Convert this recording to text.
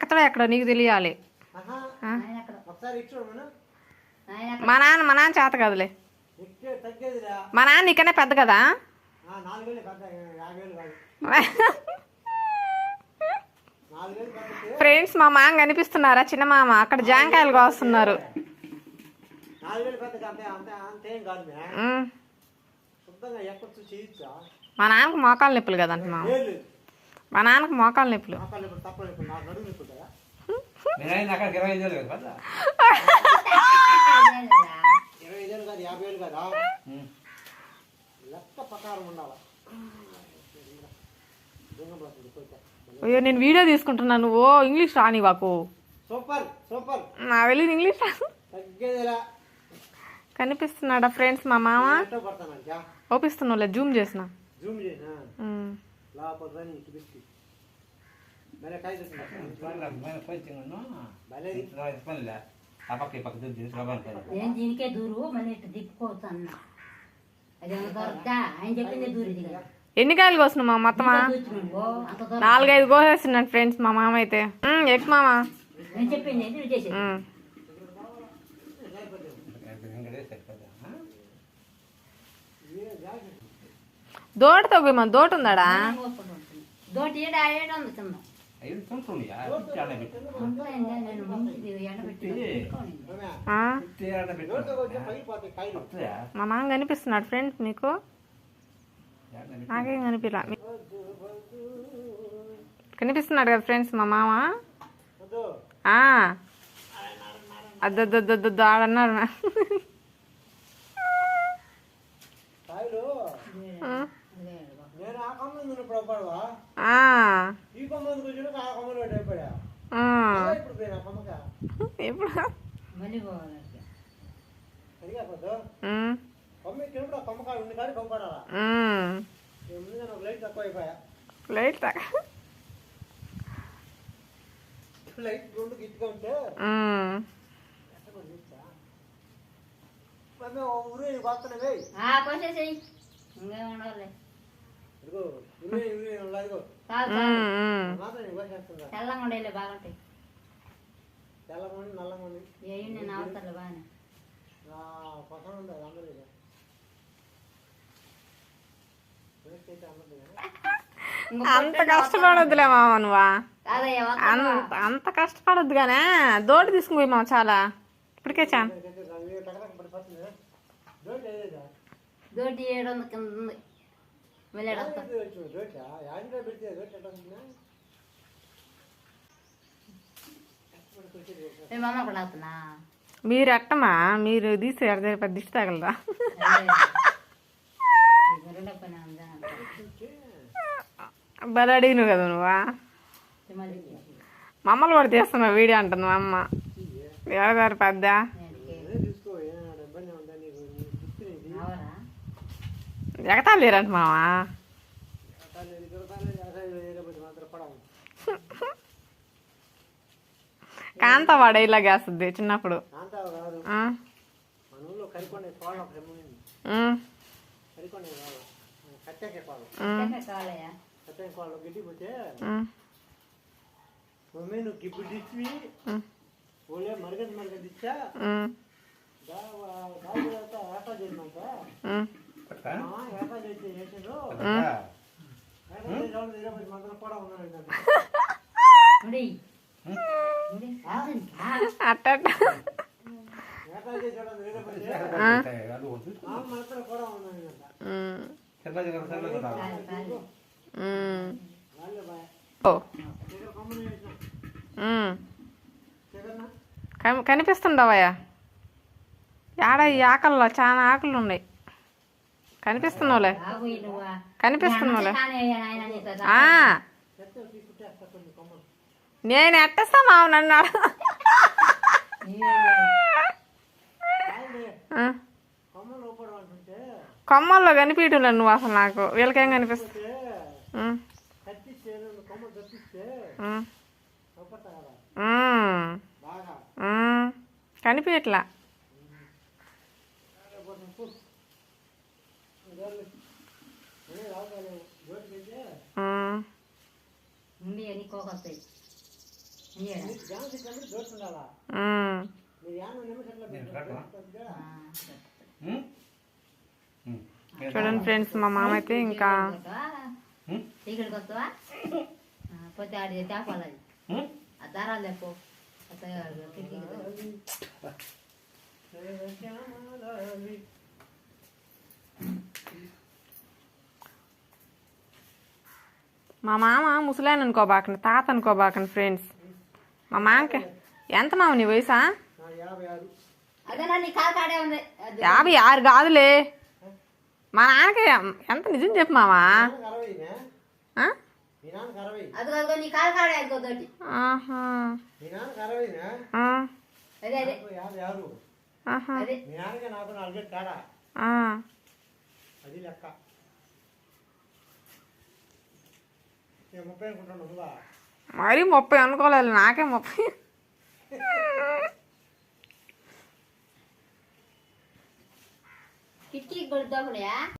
ఎక్కడో ఎక్కడో నీకు తెలియాలి. మా నాన్న మా నాన్న చేత కదలే. మా నాన్న నీకనే పెద్ద కదా? ఫ్రెండ్స్ మా మామ కనిపిస్తున్నారా? చిన్న మామ అక్కడ జాంకాయలు కోస్తున్నారు. మే నాన్నకు మోకాలు నొప్పులు కదంట మామ. మా నాన్నకు మోకాలు నొప్పులు. అయ్యో నేను వీడియో తీసుకుంటున్నాను నువ్వు. ఇంగ్లీష్ రాని వాకు సూపర్ సూపర్. నా వెళ్ళి ఇంగ్లీష్ కనిపిస్తున్నాడా ఫ్రెండ్స్ మా మామ? ఎంతో పడతానంట ఓపిస్తున్నావులే జూమ్ చేసిన. జూమ్ చేసిన ఉమ్. లోపల చూపిస్తు మరి కాయ భలే పనిలే ఆ పక్క ఈ పక్క దిద్దు రవ్వను కదా నేను దీనికే దూరు మళ్ళీ ఇట్లా తిప్పుకోవచ్చు అన్న అది ఏమన్నా దొరకదా ఆయన చెప్పిందే దూరు ఇది కదా ఎన్ని కాయలు కోసిన మా మొత్తమా కూర్చున్నాడు అంత దూరం. నాలుగైదు కోసేస్తున్నాడు ఫ్రెండ్స్ మా మామ అయితే. ఎక్కు మామ. నేను చెప్పింది దోటతో పోయి మా దోట ఉందాడా? దోటి ఏడ ఏడ ఉంది కింద తుంటుండియా మా మామ కనిపిస్తున్నాడు ఫ్రెండ్స్ మీకు? నాకేం కనిపిరా కనిపిస్తున్నాడు కదా ఫ్రెండ్స్ మా మామ. అద్దద్దద్దద్దు ఆడన్నాడు నాకు లైట్ తగ్గ లైట్ రెండు. మమ్మీ ఊరే వస్తున్నావే ఆ కోసేసేయి ఇంకేం ఉండాలి తెల్లంగా ఉండేలే బాగుంటాయి. ఏ నేను ఆడతాను బాగానే. ఉంది అది అందరూ. అంత కష్టపడొద్దులే మామ నువ్వా. అంత అంత కష్టపడొద్దు గానే. దోటి తీసుకుపోయి మామ చాలా. ఇప్పటికే చాన్ దోటి ఏడు ఉంది కింద మేము కూడా అవుతున్నా మీరు ఎట్టమా మీరు తీసి ఎడదే పెద్ద దిష్టి తగలరా? బలి అడిగినావు కదా నువ్వా? మమ్మల్ని కూడా తీస్తున్నావు వీడియో అంటుంది మా అమ్మ ఎవరి పెద్ద? ఉమ్, మమ్మీ నువ్వు గిప్పుడు తెచ్చి ఉమ్, ఓలే మరగది మరగది ఇచ్చా ఉండి అట్ట కనిపిస్తుండవయ్యా. ఆడ ఈ ఆకల్లో చాలా ఆకులు ఉన్నాయి కనిపిస్తున్నావులే కనిపిస్తున్నావులే నేను ఎట్టేస్తా మావ నన్ను కొమ్మల్లో కనిపించడం నువ్వు అసలు నాకు. వీళ్ళకేం కనిపిస్తుంది? పోతే ఆ, ఉమ్? ఉమ్. చూడండి ఫ్రెండ్స్ మా మామ అయితే ఇంకా వస్తావా? ఉమ్? ఇక్కడికి వస్తావా ఆ, పోతే ఆడి తేపాలి అది ఉమ్? ఆ దారాలు లేపో అత్తయ్య మా మామ ముసలాయన అనుకోబాకండి తాత అనుకోబాకండి ఫ్రెండ్స్ మా మామకి ఎంత మామ నీ వయసా? యాభై ఆరు కాదులే. మా నాన్నకి ఎంత నిజం చెప్పు మామా? నాన్నకు మరీ ముప్పై అనుకోలేదు నాకే ముప్పై. కిటికీకి కొడుతావులే